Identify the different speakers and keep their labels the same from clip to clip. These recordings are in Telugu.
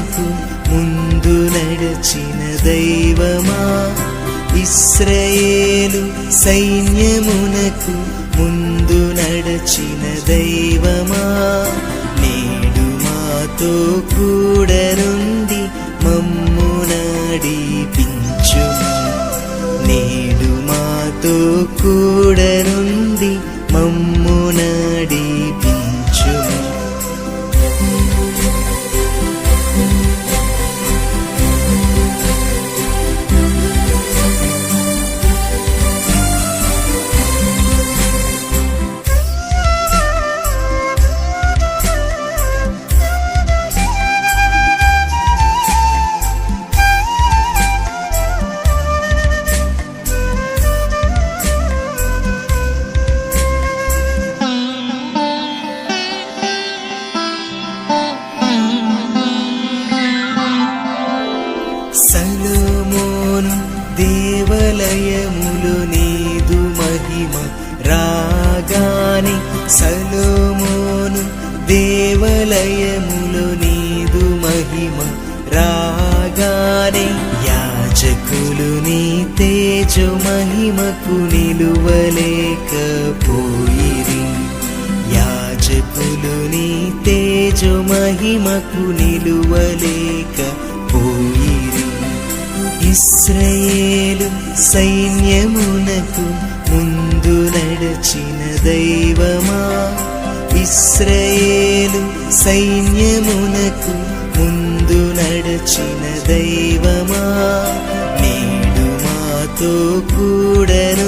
Speaker 1: మనకు ముందు నడచిన దైవమా ఇస్రయేలు సైన్యమునకు ముందు నడచిన దైవమా నేడు మాతో కూడనుంది మమ్ము నడిపించుము నేడు మాతో కూడనుంది ఇస్రయేలు సైన్యమునకు ముందు నడచిన దైవమా నేడు మాతో కూడను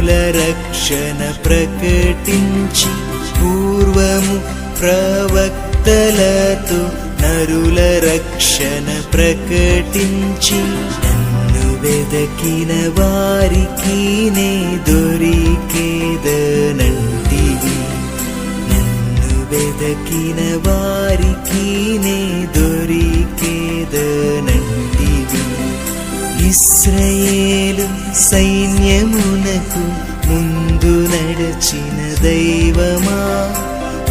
Speaker 1: కుల రక్షణ ప్రకటించి పూర్వము ప్రవక్తలతో నరుల రక్షణ ప్రకటించి నన్ను వెదకిన వారికి నే దొరికేదనంటివి నన్ను వెదకిన వారికి నే దొరికేదనంటి ఇస్రయేలు సైన్యమునకు ముందు నడచిన దైవమా?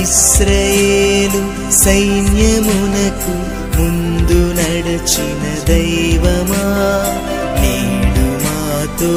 Speaker 1: ఇస్రయేలు సైన్యమునకు ముందు నడచిన దైవమా? నేడు మాతో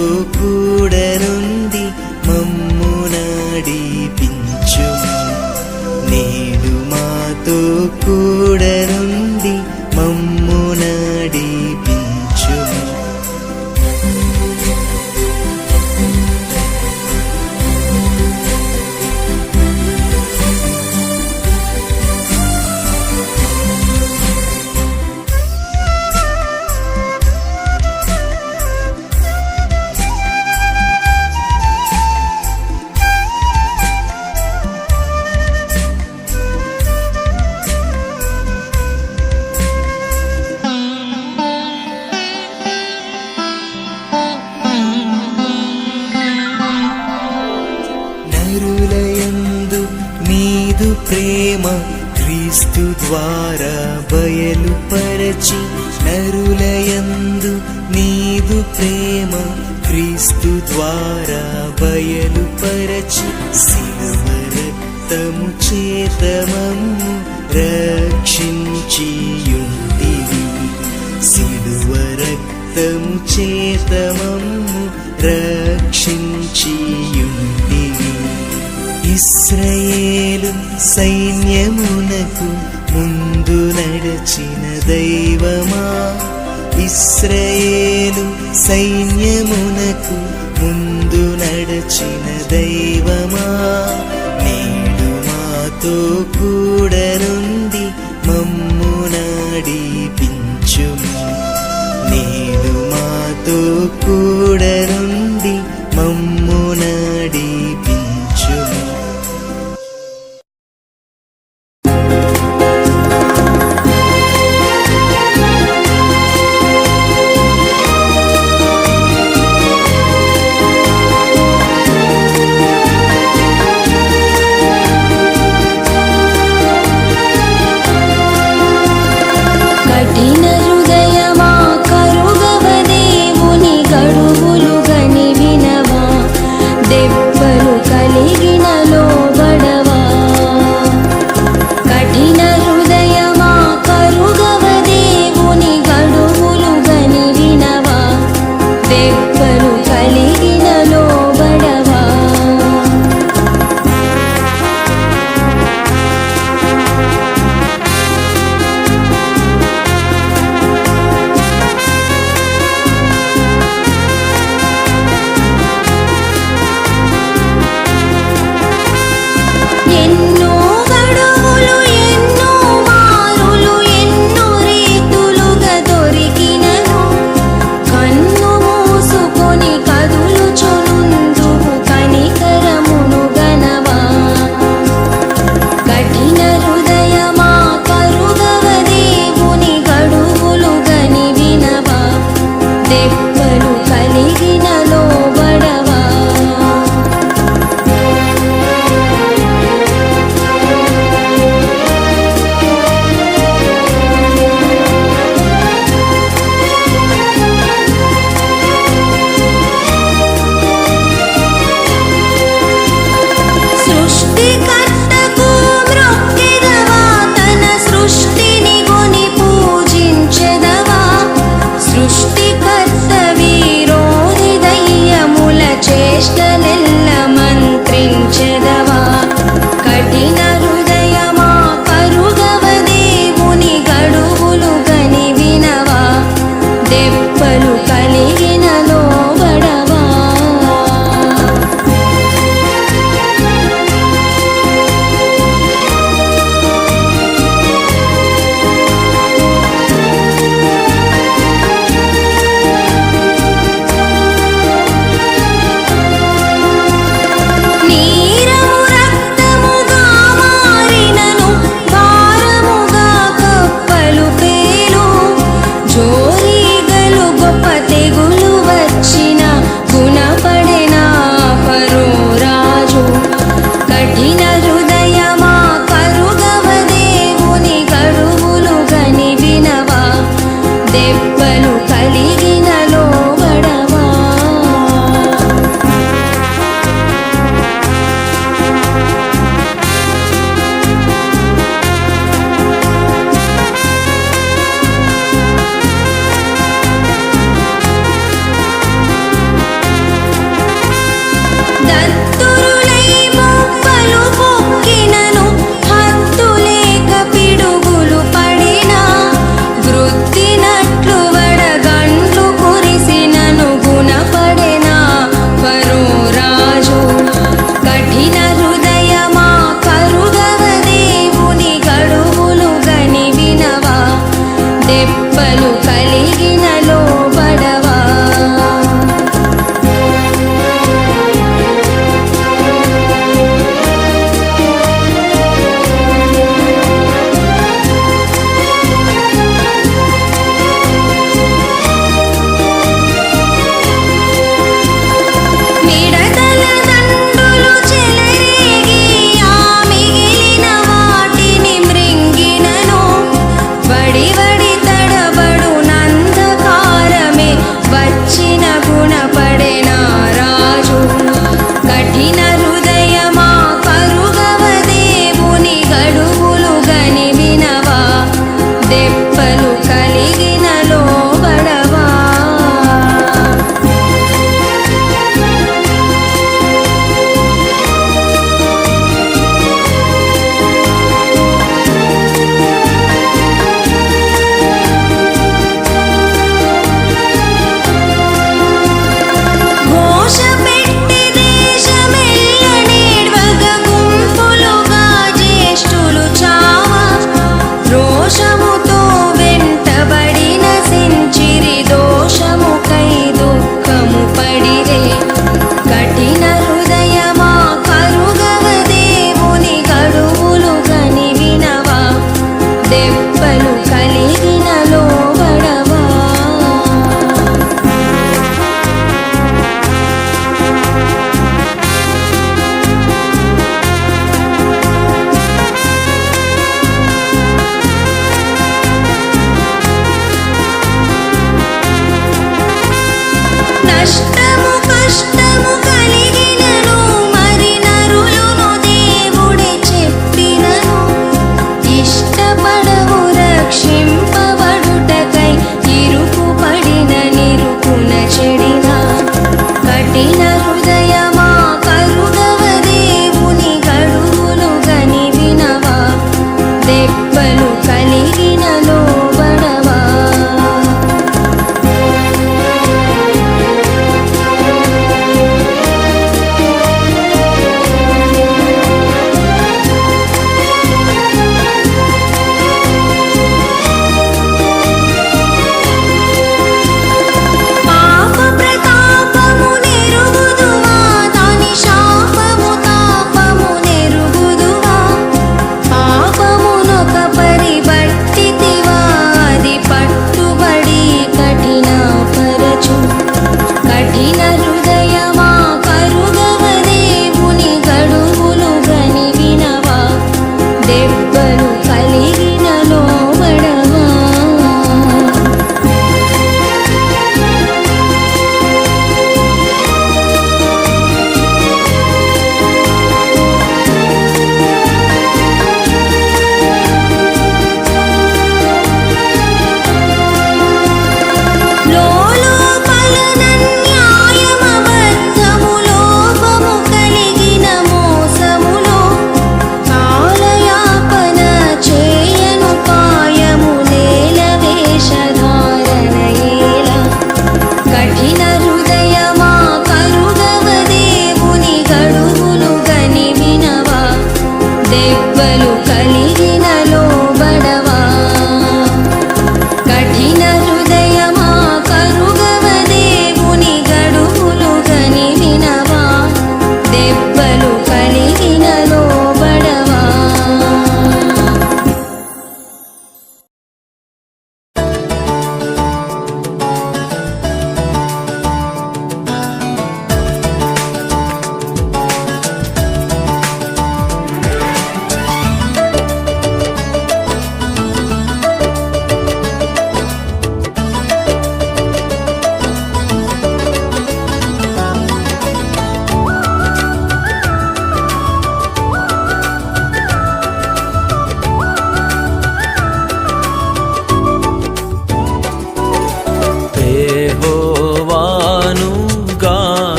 Speaker 1: ప్రేమ క్రీస్తు ద్వారా బయలుపరచి నరులయందు నీదు ప్రేమ క్రీస్తు ద్వారా బయలుపరచి శిలువ రక్తము చేతమము రక్షించియుంటివి శిలువ రక్తము చేతమము రక్షించియుండి ఇస్రయేలు సైన్యమునకు ముందు నడచిన దైవమా? ఇస్రయేలు సైన్యమునకు ముందు నడచిన దైవమా? నేడు మాతో
Speaker 2: కూడా దెబ్బలు
Speaker 3: కలిగి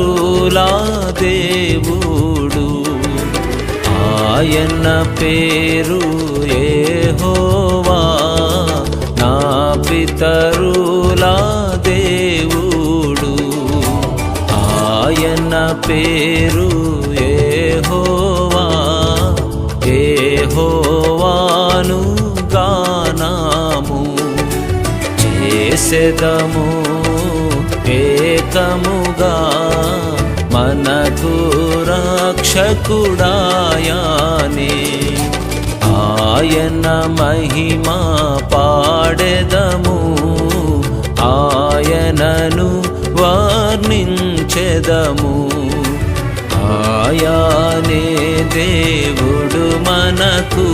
Speaker 3: పితరులా దేవుడు. ఆయన పేరు ఏహోవా నా పితరులా దేవుడు. ఆయన పేరు ఏహోవా ఏహోవాను గానాము. చేసేదము ఏకముగా మనకు రక్షకుడాయాని. ఆయన మహిమా పాడెదము ఆయనను వర్ణించెదము. ఆయానే దేవుడు మనకు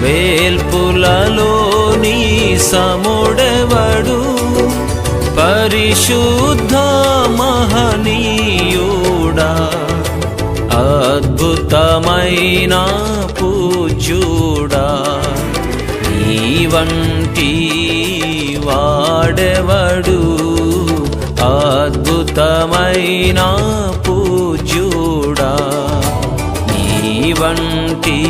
Speaker 3: వేల్పులలో నీ సముడెవడు? పరిశుద్ధ మహనీయుడా అద్భుతమైన పూజ్యుడా. నీ వంటి వాడెవడు? అద్భుతమైన పూజ్యుడా. నీ వంటి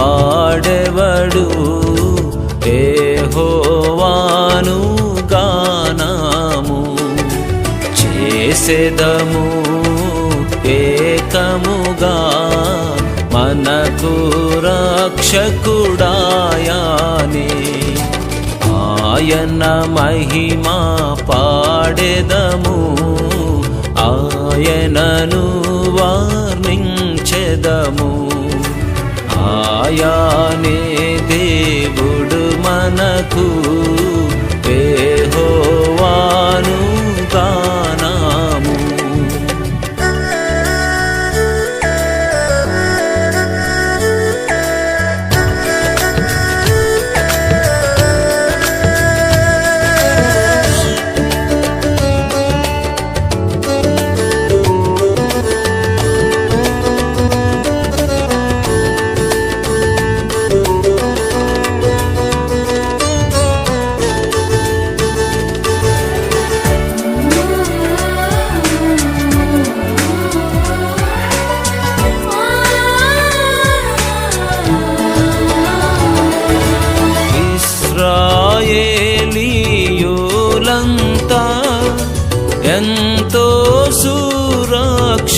Speaker 3: వాడెవడు ఏ హోవాను గానాము. చేసేదము ఏకముగా. మనకు రక్షకుడాయాని. ఆయన మహిమా పాడెదము. ఆయనను వర్ణించెదము. ఆయానే దేవుడు మనకు ఏహోవాను గానాము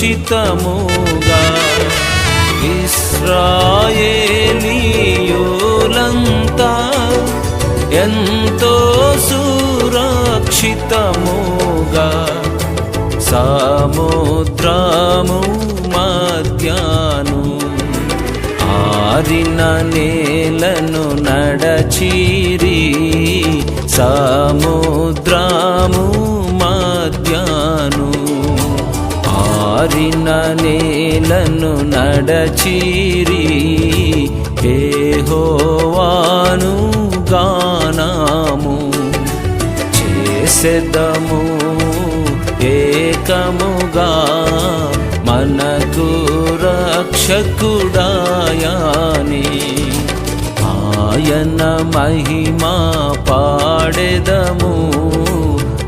Speaker 3: సురక్షితముగా ఇస్రాయేలీయోలంతా ఎంతో సురక్షితముగా సముద్రము మధ్యాను ఆరిన నేలను నడచీరి సముద్రము మారిన నేలను నడచీరి. ఏ హోవాను గానాము చేసేదము ఏకముగా. మనకు రక్షకుడాయాని ఆయన మహిమా పాడెదము.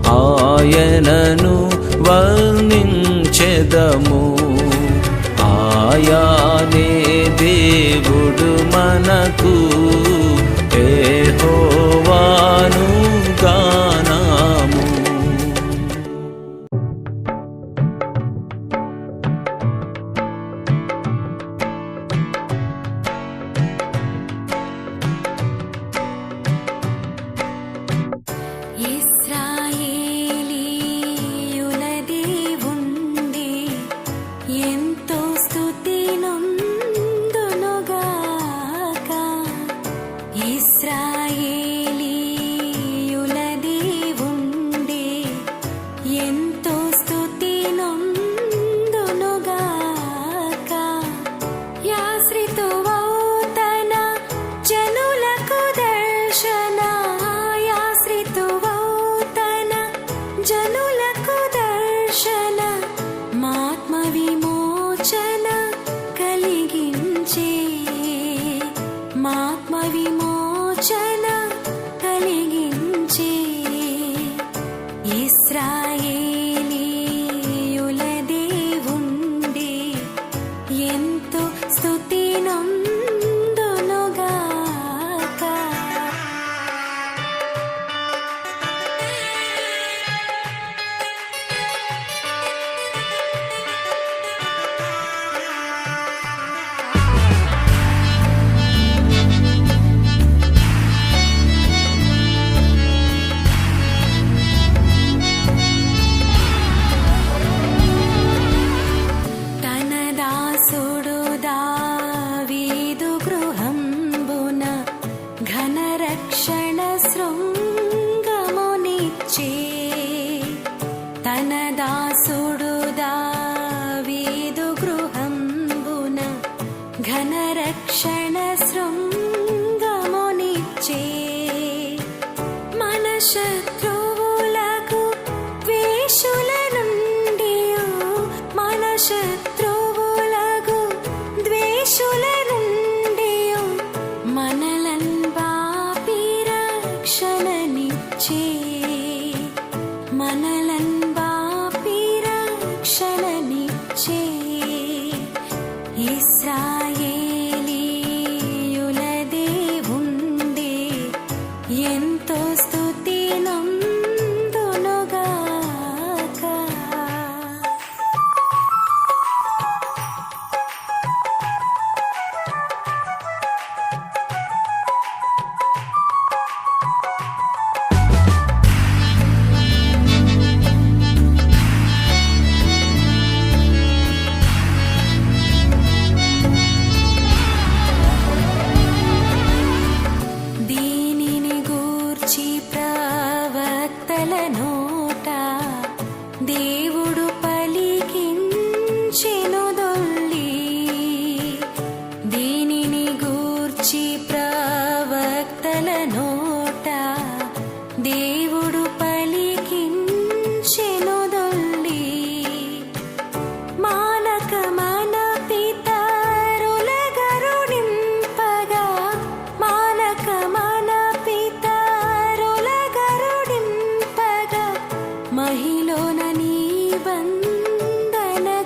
Speaker 3: ఆయనను వర్ణించ చెదము. ఆయానే దేవుడు మనకు
Speaker 4: ఏ హోవాను గాన క్షణ శృంగమునిచ్చే మనశక్తి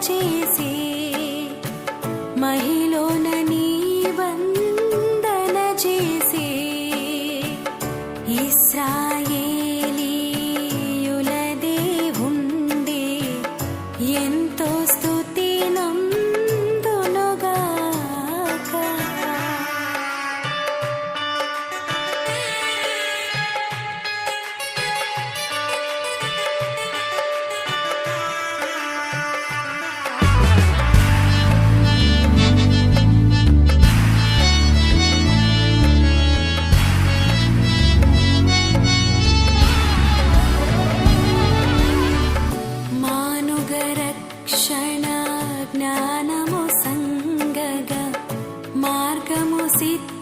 Speaker 4: see you. Si